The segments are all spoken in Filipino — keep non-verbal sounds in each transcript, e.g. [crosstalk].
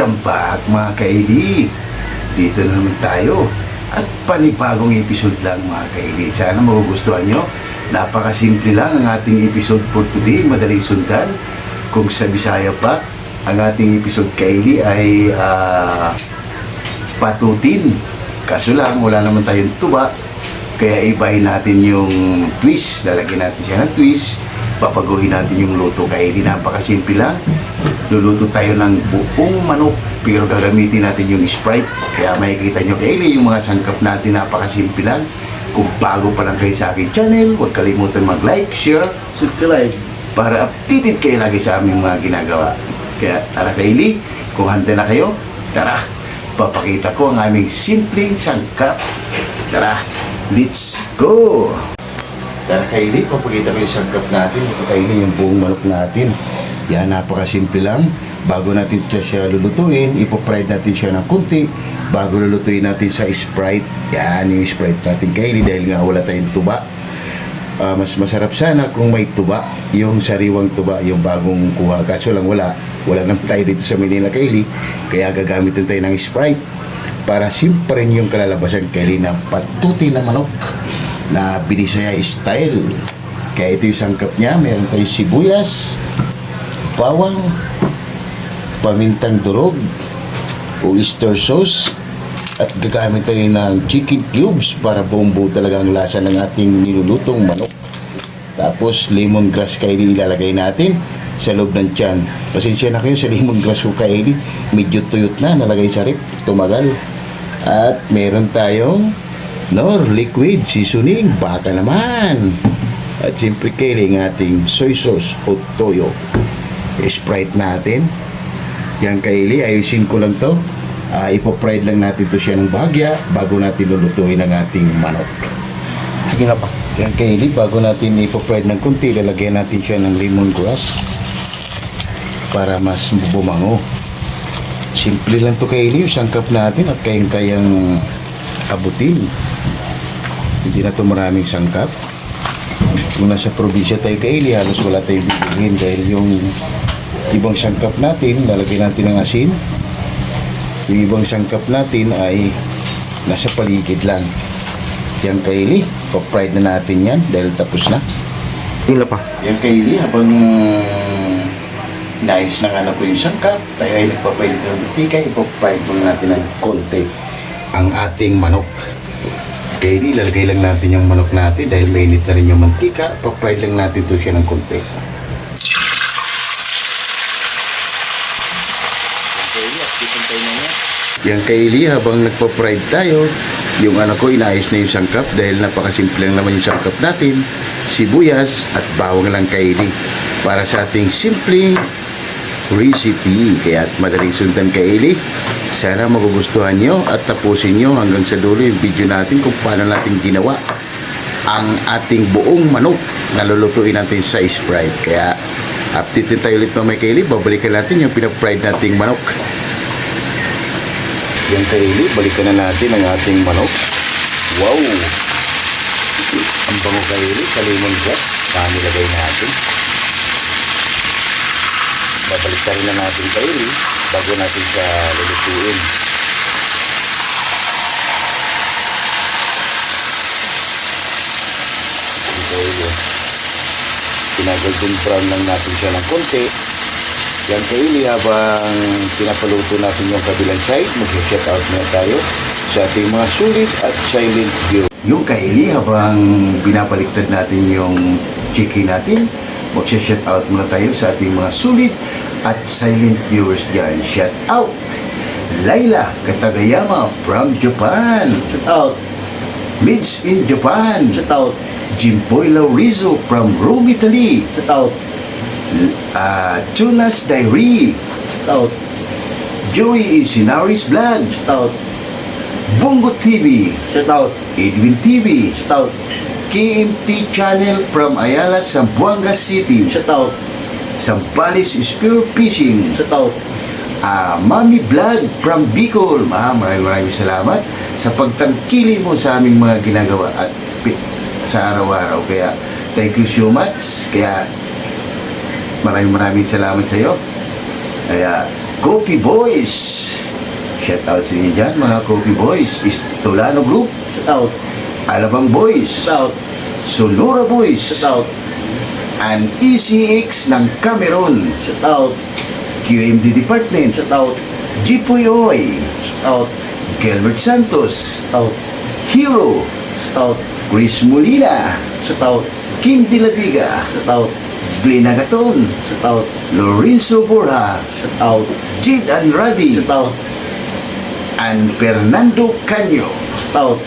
Welcome back mga kaili. Dito na naman tayo. At panibagong episode lang mga kaili. Sana magugustuhan nyo. Napakasimple lang ang ating episode for today. Madaling sundan. Kung sa Bisaya pa, ang ating episode kaili ay ah, patutin. Kaso lang, wala naman tayong tuba. Kaya ibahin natin yung twist. Lalagyan natin siya ng twist. Papaguhin natin yung luto. Hindi napakasimple lang. Luluto tayo ng buong manok. Pero gagamitin natin yung Sprite. Kaya makikita nyo kayo yung mga sangkap natin. Napakasimple lang. Kung bago pa lang kayo sa akin channel, huwag kalimutan mag-like, share, subscribe para updated kayo lagi sa aming mga ginagawa. Kaya tara Kaylee, kung handa na kayo, tara, papakita ko ang aming simpleng sangkap. Tara, let's go! Tara Kaylee, papakita ko yung sangkap natin. Ito Kaylee, yung buong manok natin. Yan, napakasimple lang. Bago natin siya, lulutuin, ipopride natin siya ng kunti. Bago lulutuin natin sa Sprite. Yan, yung Sprite natin Kaylee dahil nga wala tayong tuba. Ah, mas masarap sana kung may tuba, yung sariwang tuba, yung bagong kuha. Kaso lang wala, wala naman tayo dito sa Manila Kaili, kaya gagamitin tayo ng Sprite para simple rin yung kalalabasan Kaili ng patuti na manok na binisaya style. Kaya ito yung sangkap niya, meron tayong sibuyas, bawang, pamintang durog, oyster sauce, at gagamit tayo ng chicken cubes para buong buo talaga ang lasa ng ating nilulutong manok. Tapos lemongrass kaili ilalagay natin sa loob ng tiyan. Pasensya na kayo sa [laughs] lemongrass ko kaili. Medyo tuyot na, nalagay sa rip, tumagal. At meron tayong nor liquid seasoning, baka naman. At siyempre kaili ang ating soy sauce o toyo. Sprite natin. Yan kaili, ayusin ko lang to. Uh, ipopride lang natin to siya ng bahagya bago natin lulutuin ang ating manok. Sige na pa. Yan kaili, bago natin ipopride ng kunti, lalagyan natin siya ng lemongrass para mas bumango. Simple lang to kaili, yung sangkap natin at kayang-kayang abutin. Hindi na to maraming sangkap. Kung nasa probinsya tayo kaili, halos wala tayong bibilhin dahil yung ibang sangkap natin, lalagyan natin ng asin, yung ibang sangkap natin ay nasa paligid lang. Yan kaili, pa-fried na natin yan dahil tapos na. Na pa. Yan kaili, habang nais na nga na po yung sangkap, tayo ay nagpapalit ng mantika, ipa-fried muna natin ng konti ang ating manok. Kaili, lalagay lang natin yung manok natin dahil mainit na rin yung mantika, pa-fried lang natin to siya ng konti. Yan kaili, habang nagpa-fried tayo, yung ano ko, inayos na yung sangkap dahil napakasimple lang naman yung sangkap natin, sibuyas at bawang lang kaili para sa ating simpleng recipe. Kaya at madaling sundan kaili, sana magugustuhan nyo at tapusin nyo hanggang sa dulo yung video natin kung paano natin ginawa ang ating buong manok na lulutuin natin sa Sprite. Kaya update tayo ulit mamay kaili, babalikan natin yung pinap-fried nating manok. Yan kaili, balikan na natin ang ating manok. Wow! Ang bango kaili, sa lemon grass. Paano lagay natin? Babalik na natin kaili bago natin siya lulutuin. Kaili. Pinagagong brown lang natin siya ng konti. Yan kaili habang pinapaluto natin yung kabilang side, mag-shout out muna tayo sa ating mga sulit at silent view. Yung kaili habang binabaliktad natin yung chicken natin, mag-shout out muna tayo sa ating mga sulit at silent viewers dyan. Shout out! Laila Katagayama from Japan. Shout out. Mids in Japan. Shout out. Jimboy Laurizo from Rome, Italy. Shout out. Uh, Tunas Diary, out. Joey Isinaris Vlog, Shout out. Bongo TV, Shout out. Edwin TV, Shout out. KMT Channel from Ayala, Zamboanga City, Shout out. Sampales Spear Fishing, Shout out. uh, Mami Vlog from Bicol. Ma, maraming maraming salamat sa pagtangkili mo sa aming mga ginagawa at sa araw-araw. Kaya, thank you so much. Kaya, maraming maraming salamat sa iyo. Kaya, Coffee Boys. Shout out sa inyo dyan, mga Coffee Boys. Istolano Group, Shout out. Alabang Boys, Shout out. Sonora Boys, Shout out. and ECX ng Cameron, Shout out. QMD Department, Shout out. Jipoy Oy, Shout out. Gilbert Santos, Shout out. Hero, Shout out. Chris Molina, Shout out. Kim De La Viga, Shout out. Glenn Agaton, Shout out. Lorenzo Borja, Shout out. Jid and Ravi, Shout out. and Fernando Canyo, Shout out.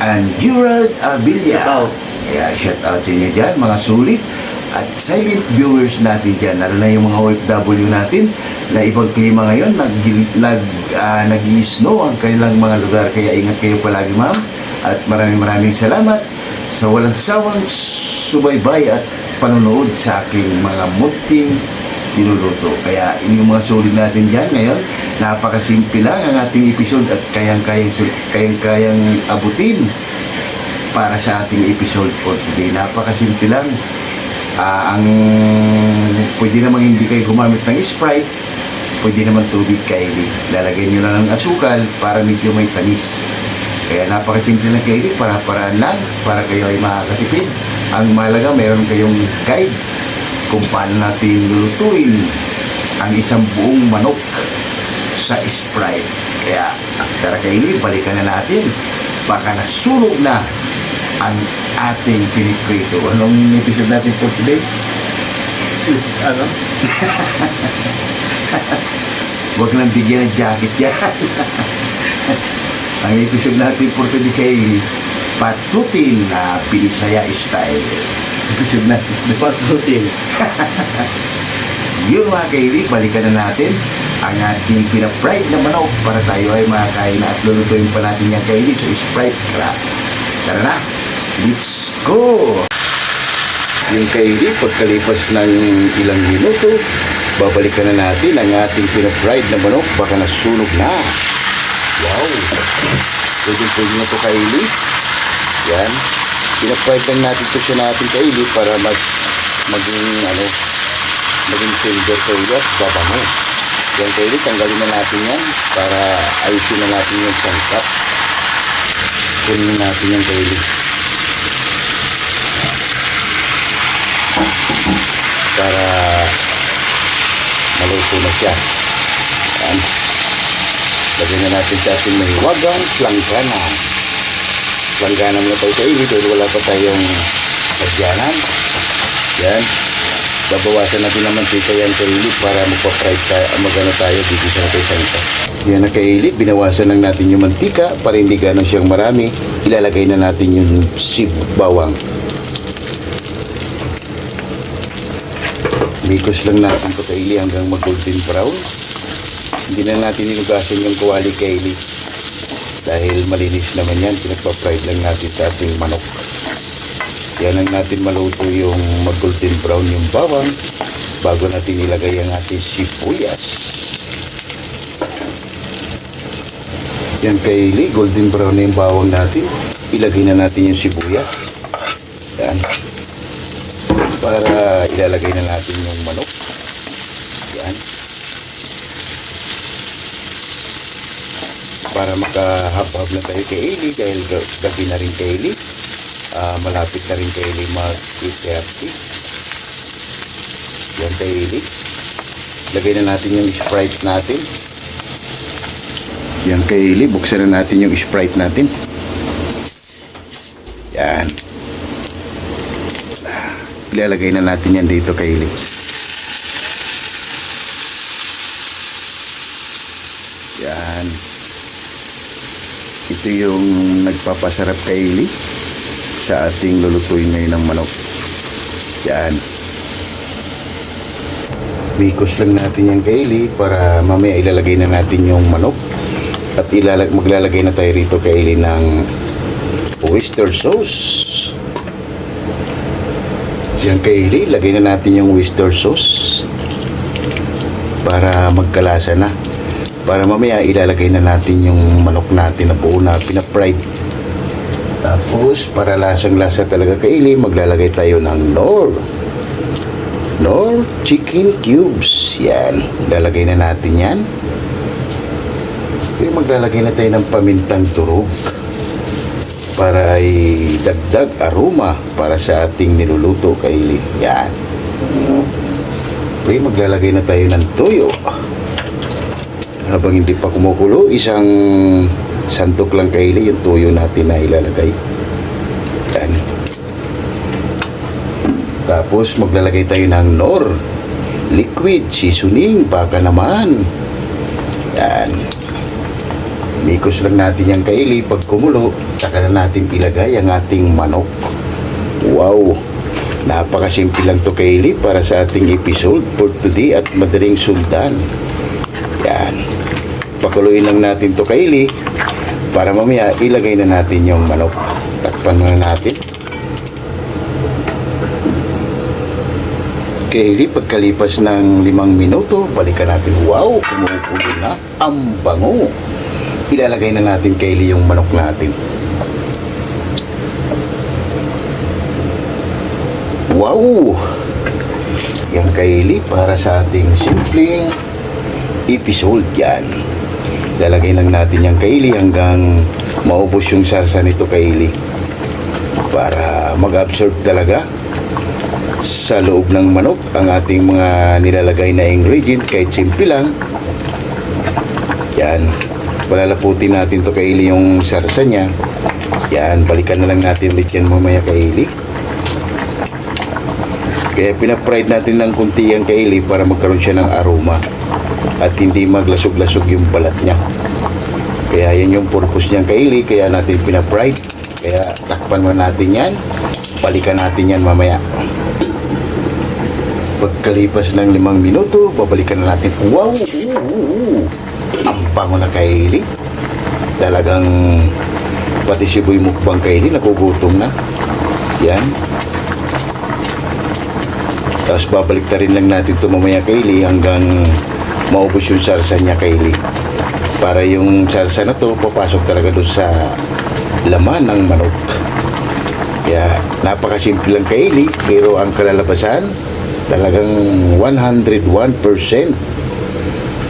and Gerald Abilia. Shout out. Kaya shout out sa inyo dyan, mga sulit at silent viewers natin dyan, lalo na yung mga OFW natin na ibang klima ngayon, nag, nag, ah, nag-snow ang kanilang mga lugar. Kaya ingat kayo palagi ma'am at maraming maraming salamat sa walang sawang subaybay at panonood sa aking mga munting niluluto. Kaya yung mga sulit natin dyan ngayon, napakasimple lang ang ating episode at kayang-kayang kayang-kayang abutin para sa ating episode for today. Napakasimple lang. Ah, ang pwede namang hindi kayo gumamit ng Sprite, pwede naman tubig kaili. Lalagyan nyo lang ng asukal para medyo may tamis. Kaya napakasimple ng kaili, para paraan lang, para kayo ay makakatipid. Ang mahalaga, meron kayong guide kung paano natin lulutuin ang isang buong manok sa Sprite. Kaya, tara kaili, balikan na natin. Baka nasunog na ang ating piniprito. Anong episode natin for today? Ano? [laughs] Huwag nang bigyan ng jacket yan. [laughs] ang episode natin for today kay Patutin na Binisaya style. Episode natin. Patutin. [laughs] Yun mga kailig, balikan na natin ang ating pina-fried na manok para tayo ay makakain na at lulutuin pa natin yung kailig sa Sprite Crab. Tara na, let's go! Yung kailig, pagkalipas ng ilang minuto, babalikan na natin ang ating pina-fried na manok baka nasunog na. Wow! Pwede pwede na ito kailig. Yan. Pina-fried lang natin ito siya natin kailig para mag maging ano maging silver sa ulat, babango. Yan kayo, tanggalin na natin yan para ayusin na natin yung sangkap. Kunin na natin yan kayo. Para maluto na siya. Yan. Lagyan na natin sa ating mahiwagang planggana. Planggana muna tayo kayo dahil wala pa tayong lagyanan. Yan babawasan natin ng mantika yan kailip para magpa-fry tayo, magano tayo dito sa natin sa ito. Yan na kailip, binawasan lang natin yung mantika para hindi gano'n siyang marami. Ilalagay na natin yung sib bawang. Mikos lang natin ito kaili hanggang mag-golden brown. Hindi na natin nilugasan yung kawali kaili. Dahil malinis naman yan, pinagpa-fry lang natin sa ating manok. Yan ang natin maluto yung mag-golden brown yung bawang bago natin ilagay ang ating sibuyas. Yan kaili, golden brown na yung bawang natin. Ilagay na natin yung sibuyas. Yan. Para ilalagay na natin yung manok. Yan. Para makahap-hap na tayo kay Eli dahil ga- gabi na rin kay Eli. Ah malapit na rin kay Eli mag 8.30 yan kay Eli. Lagay na natin yung Sprite natin. Yan kay Eli buksan na natin yung Sprite natin. Yan. Ah, ilalagay na natin yan dito kay Eli ito yung nagpapasarap kay Eli sa ating lulutuin ngayon ng manok. Yan. Bikos lang natin yan kay Eli para mamaya ilalagay na natin yung manok. At ilalag maglalagay na tayo rito kay Eli ng oyster sauce. Yan kay Eli, lagay na natin yung oyster sauce para magkalasa na. Para mamaya ilalagay na natin yung manok natin na buo na pina-fried tapos, para lasang-lasa talaga kaili, maglalagay tayo ng nor. nor chicken cubes. Yan. Lalagay na natin yan. Pero maglalagay na tayo ng pamintang turog para ay dagdag aroma para sa ating niluluto kaili. Yan. Pre, maglalagay na tayo ng toyo. Habang hindi pa kumukulo, isang santok lang kaili yung toyo natin na ilalagay. Yan. Tapos maglalagay tayo ng nor. Liquid seasoning, baka naman. Yan. Mikos lang natin yung kaili pag kumulo, saka na natin ilagay ang ating manok. Wow! Napakasimple lang to kaili para sa ating episode for today at madaling sundan. Yan. Pakuluin lang natin to kaili para mamaya ilagay na natin yung manok. Takpan muna natin. Kaili, pagkalipas ng limang minuto, balikan natin. Wow! Kumukulo na. Ang bango! ilalagay na natin kaili yung manok natin. Wow! Yan kaili para sa ating simpleng episode yan. Lalagay lang natin yung kaili hanggang maubos yung sarsa nito kaili. Para mag-absorb talaga sa loob ng manok ang ating mga nilalagay na ingredient. Kahit simple lang. Yan. Palalaputin natin to kaili yung sarsa niya. Yan. Balikan na lang natin ulit yan mamaya kaili kaya pinapride natin ng kunti yung kaili para magkaroon siya ng aroma at hindi maglasog-lasog yung balat niya kaya yan yung purpose niyang kaili kaya natin pinapride kaya takpan mo natin yan balikan natin yan mamaya pagkalipas ng limang minuto babalikan na natin wow ang bango na kaili. Talagang pati si Boy Mukbang kaili, nagugutom na. Yan. Tapos babalik ta rin lang natin ito mamaya kaili hanggang maubos yung sarsa niya kaili. Para yung sarsa na to papasok talaga doon sa laman ng manok. Kaya napakasimple lang kaili pero ang kalalabasan talagang 101%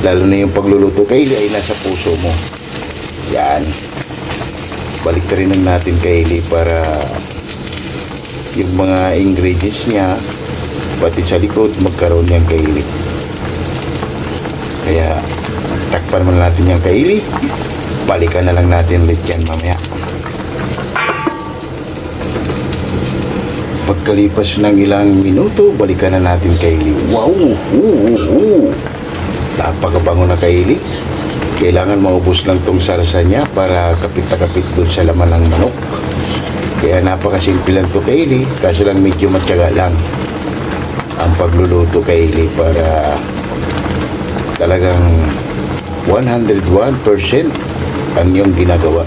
lalo na yung pagluluto kaili ay nasa puso mo yan balik rin lang natin kaili para yung mga ingredients niya pati sa likod magkaroon niyang kaili kaya takpan muna natin yung kaili balikan na lang natin ulit yan mamaya pagkalipas ng ilang minuto balikan na natin kaili wow. Napakabango na kaili. Kailangan maubos lang tong sarsa niya para kapit na kapit dun sa laman ng manok. Kaya napakasimple lang to kaili, kaso lang medyo matyaga lang ang pagluluto kaili para talagang 101% ang iyong ginagawa.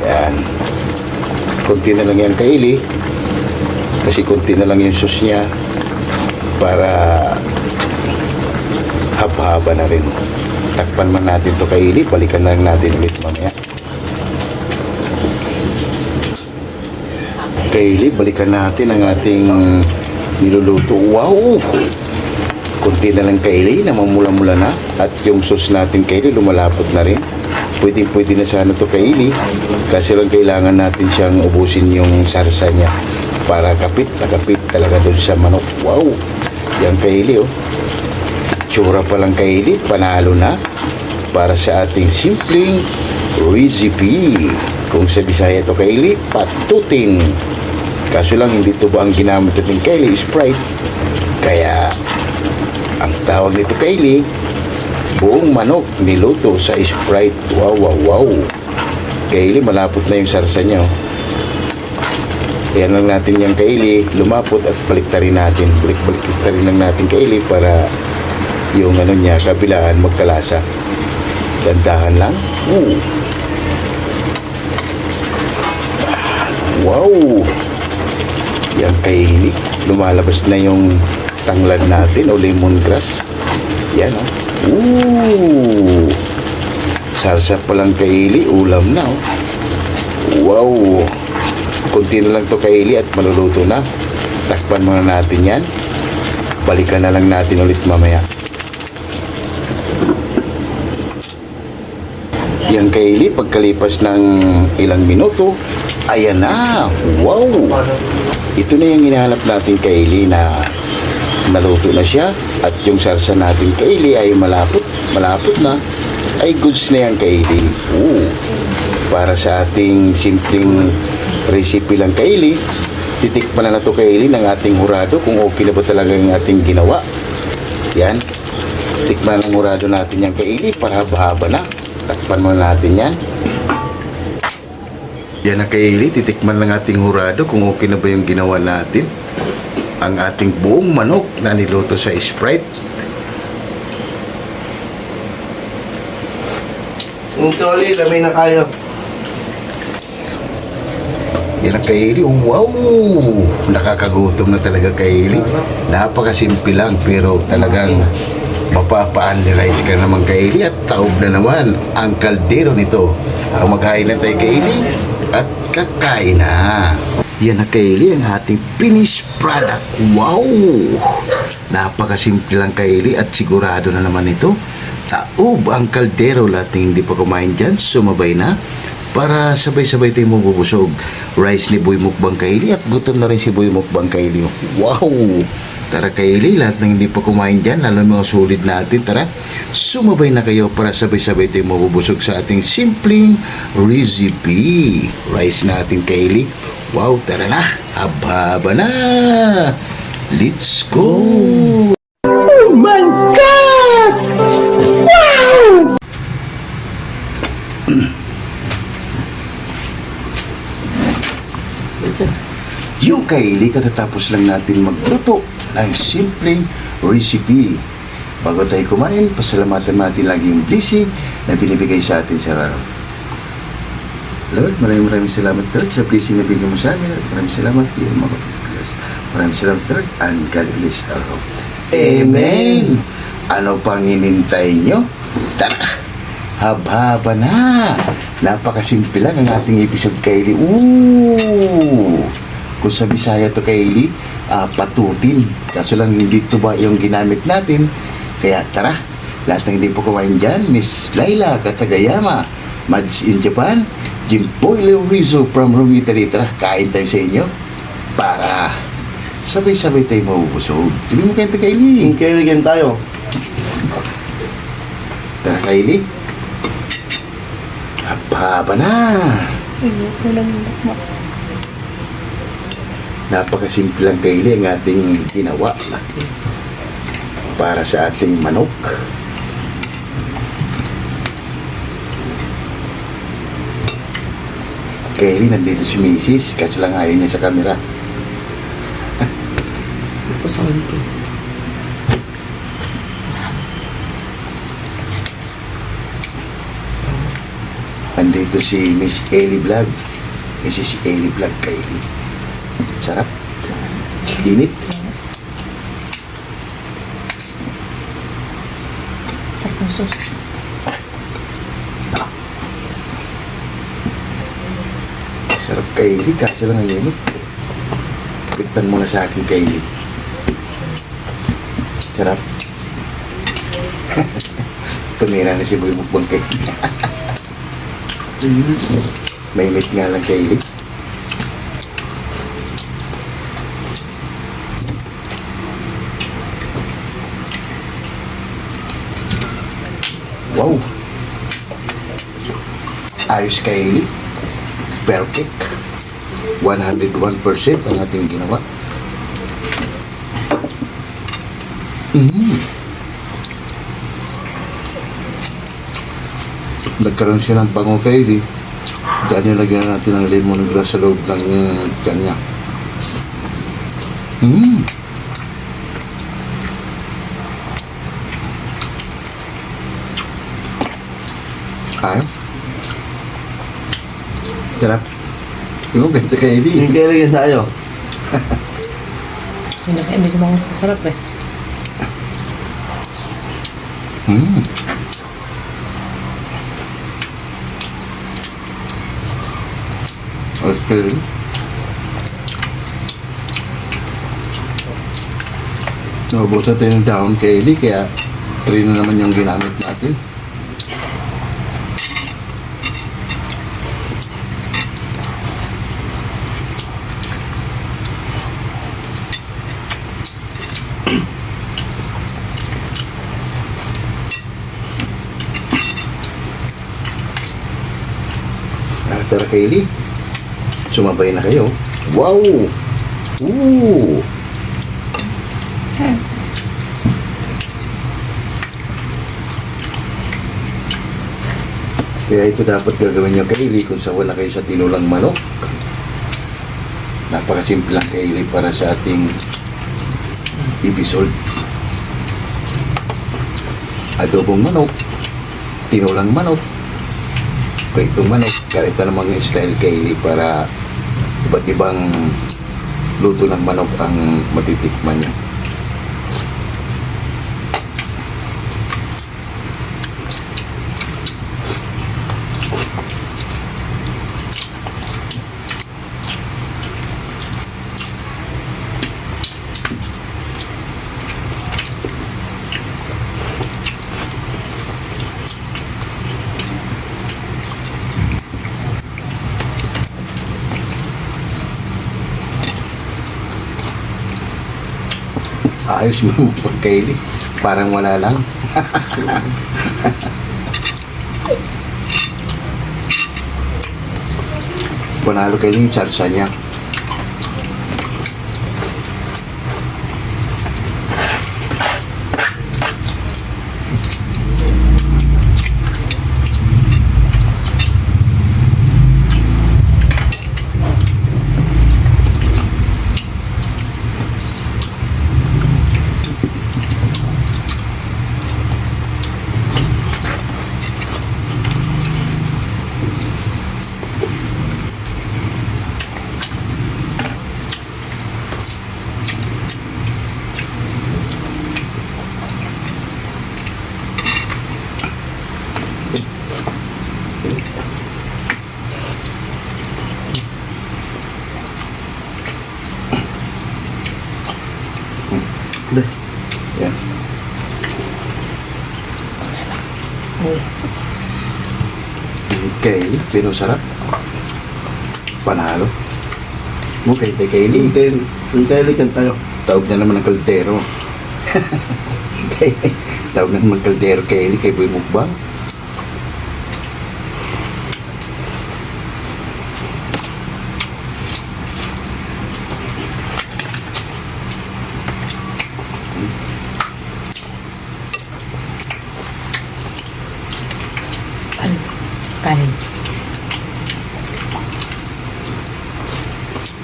Yan. Kunti na lang yan kaili kasi kunti na lang yung sauce niya para haba-haba na rin. Takpan man natin to kaili, balikan na lang natin ulit mamaya. Kaili, balikan natin ang ating niluluto. Wow! Kunti na lang kaili, namamula-mula na. At yung sauce natin kaili, lumalapot na rin. Pwede-pwede na sana to kaili. Kasi lang kailangan natin siyang ubusin yung sarsa niya. Para kapit na kapit talaga doon sa manok. Wow! Yan kaili, oh tsura pa lang kaili, panalo na para sa ating simpleng recipe. Kung sa Bisaya to kaili, patutin. Kaso lang hindi to ba ang ginamit natin kaili, Sprite. Kaya ang tawag nito kaili, buong manok niluto sa Sprite. Wow, wow, wow. Kaili, malapot na yung sarsa niya. Ayan lang natin yung kaili, lumapot at baliktarin natin. Balik-baliktarin lang natin kaili para yung ano niya, kabilaan magkalasa. Dandahan lang. Ooh. Wow! Yan kaili. Lumalabas na yung tanglad natin o lemongrass. Yan oh. Ooh! Sarsa pa lang kaili, ulam na oh. Wow! Kunti na lang to kaili at maluluto na. Takpan muna natin yan Balikan na lang natin ulit mamaya. Yan Kaylee, pagkalipas ng ilang minuto, ayan na. Wow! Ito na yung hinahanap natin Kaylee na naluto na siya at yung sarsa natin Kaylee ay malapot, malapot na ay goods na yan Kaylee. Oo. Para sa ating simpleng recipe lang Kaylee, titikman na na to Kaylee ng ating hurado kung okay na ba talaga yung ating ginawa. Yan. Tikman ng hurado natin yan Kaylee para haba-haba na. Takpan muna natin yan. Yan na Kaylee, titikman ng ating hurado kung okay na ba yung ginawa natin. Ang ating buong manok na niluto sa Sprite. Yung toli, lamay na kayo. Yan ang. Oh, wow! Nakakagutom na talaga Kaylee. Napakasimple lang pero talagang mapapa-analyze ka naman Kaylee at taob na naman ang kaldero nito. Ang maghain na tayo Kaylee at kakain na. Yan na Kaylee ang ating finished product. Wow! Napakasimple lang Kaylee at sigurado na naman ito. Taob ang kaldero lahat hindi pa kumain dyan. Sumabay na para sabay-sabay tayong mabubusog. Rice ni Boy Mukbang Kaili at gutom na rin si Boy Mukbang Kaili. Wow! Tara Kaili, lahat ng hindi pa kumain dyan, lalo mga solid natin, tara, sumabay na kayo para sabay-sabay tayong mabubusog sa ating simpleng recipe. Rice natin Kaili. Wow, tara na, haba na! Let's go! Yung kaili, katatapos lang natin magluto ng simpleng recipe. Bago tayo kumain, pasalamatan natin lagi yung blessing na binibigay sa atin sa araw. Lord, maraming maraming salamat Lord sa blessing na bigyan mo sa akin. Maraming salamat. Yan mga kapatid. Maraming salamat Lord and God bless our hope. Amen! Ano pang hinintay nyo? Tara! Haba-haba na! Napakasimple lang ang ating episode Kylie. Ooh! Kung sa Bisaya to Kylie, ah, patutin. Kaso lang hindi ito ba yung ginamit natin. Kaya tara, lahat ng hindi po kumain dyan, Miss Laila Katagayama, Mads in Japan, Jim Boyle Rizzo from Rome, Italy. Tara, kain tayo sa inyo para sabay-sabay tayo mabubusog. Sige mo kayo Kylie. Yung kailigyan tayo. Tara Kylie. Haba na. Napakasimple lang Kylie ang ating ginawa para sa ating manok. Kylie, nandito si Mrs. Kaso lang ayaw niya sa camera. Pasahin ko. Andito si Miss Ellie Vlog. Mrs. Ellie Vlog Kylie. Sarap. Init. Sa pusos. Sarap Kylie, kaso lang ang init. Tiktan mo na sa akin Kylie. Sarap. [laughs] Tumira na si Boy Mukbang Kylie. Mainit nga lang Kylie. Wow! Ayos Kylie. Perfect. 101% ang ating ginawa. Mm. Nagkaroon siya ng pangong Kylie. Dahil nilagyan natin ng lemongrass sa loob ng uh, kanya. Mm. Ayos. Sarap. Yung benta Kylie. Yung kailigyan tayo. Hindi ka, hindi ko mga sasarap eh. Mm. Okay. Naubusan tayo ng dahon kay Eli, kaya 3 na naman yung ginamit natin. Tara Kaylee, sumabay na kayo. Wow! Ooh! Kaya ito dapat gagawin nyo Kaylee kung sa wala kayo sa tinulang manok. Napakasimple lang Kaylee para sa ating episode. Adobong manok, tinulang manok, pritong manok. Ganito namang style Kaylee para iba't ibang luto ng manok ang matitikman nyo. Ayos mo yung pagkaili. Parang wala lang. [laughs] Panalo kayo yung sarsa niya. Yan. Okay, pero sarap. Panalo. Okay, tay Kaylee. Hintay, hintay kan tayo. Tawag na naman ng kaldero. [laughs] Tawag na naman ng kaldero kay Eli, kay Boy Mukbang. Ano? Kanin.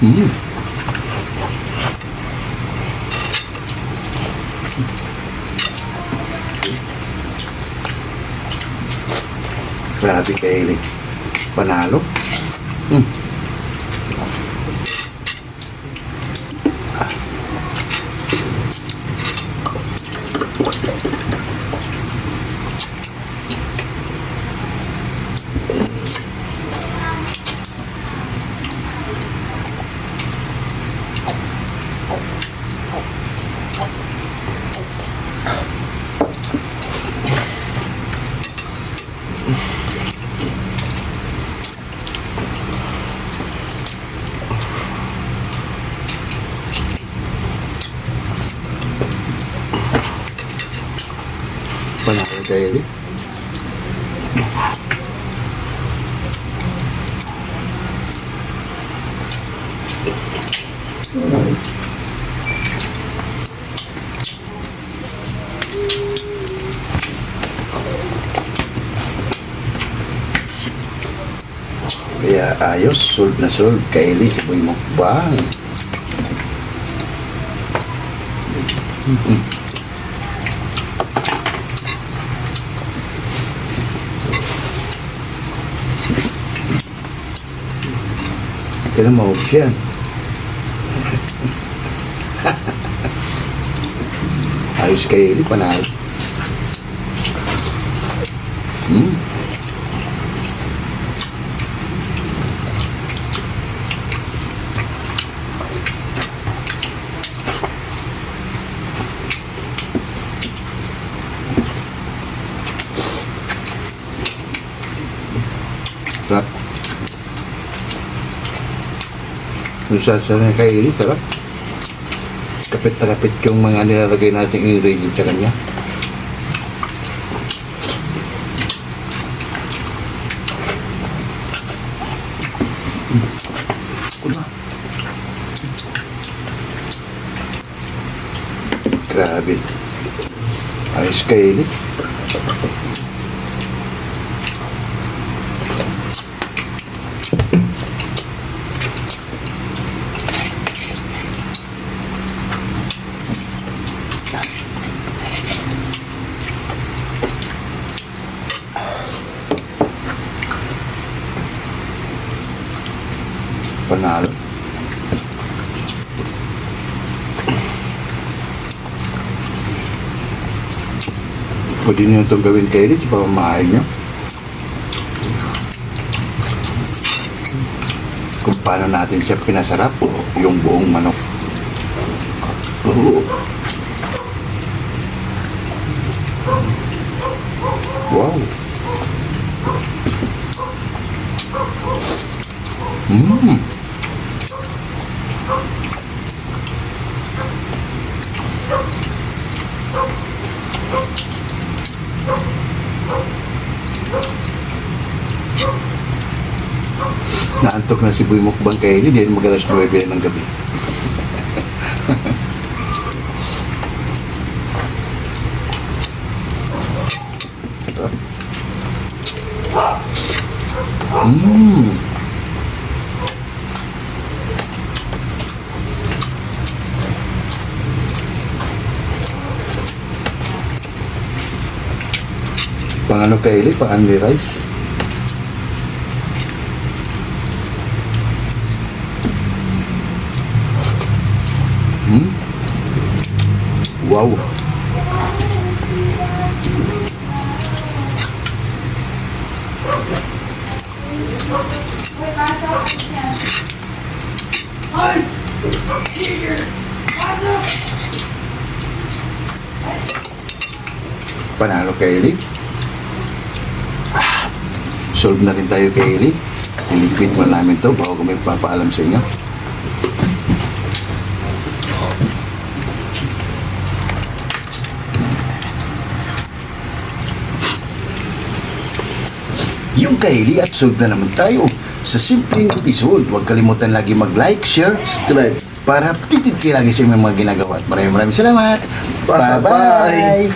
Mm. Grabe kay Eli. Panalo. Mm. Panalo kay Eli. Kaya ayos, sold na sold. Kylie, si Boy Mukbang. Kailan maubos yan? [laughs] Ayos kay Eli, panalo. Hmm. Yung salsa na kay Eli, sarap. Kapit na kapit yung mga nilalagay nating ingredients sa kanya. Grabe. Ayos kay Eli. Panalo. Pwede niyo itong gawin kay Rich, pamamahay niyo. Kung paano natin siya pinasarap, yung buong manok. Oo. Wow. Mmm. Naantok na si Boy Mukbang kay Eli, dahil mag alas 9 na ng gabi. Mmm. Pang ano kay Eli? Pang only rice? Hmm? Wow. Panalo kay Eli. Ah, solve na rin tayo kay Eli. Iliquid mo namin to bago kami papaalam sa inyo. Yung kaili at solve na naman tayo sa simpleng episode. Huwag kalimutan lagi mag-like, share, Subscribe. para titid kayo lagi sa mga ginagawa. Maraming maraming salamat. Bye-bye.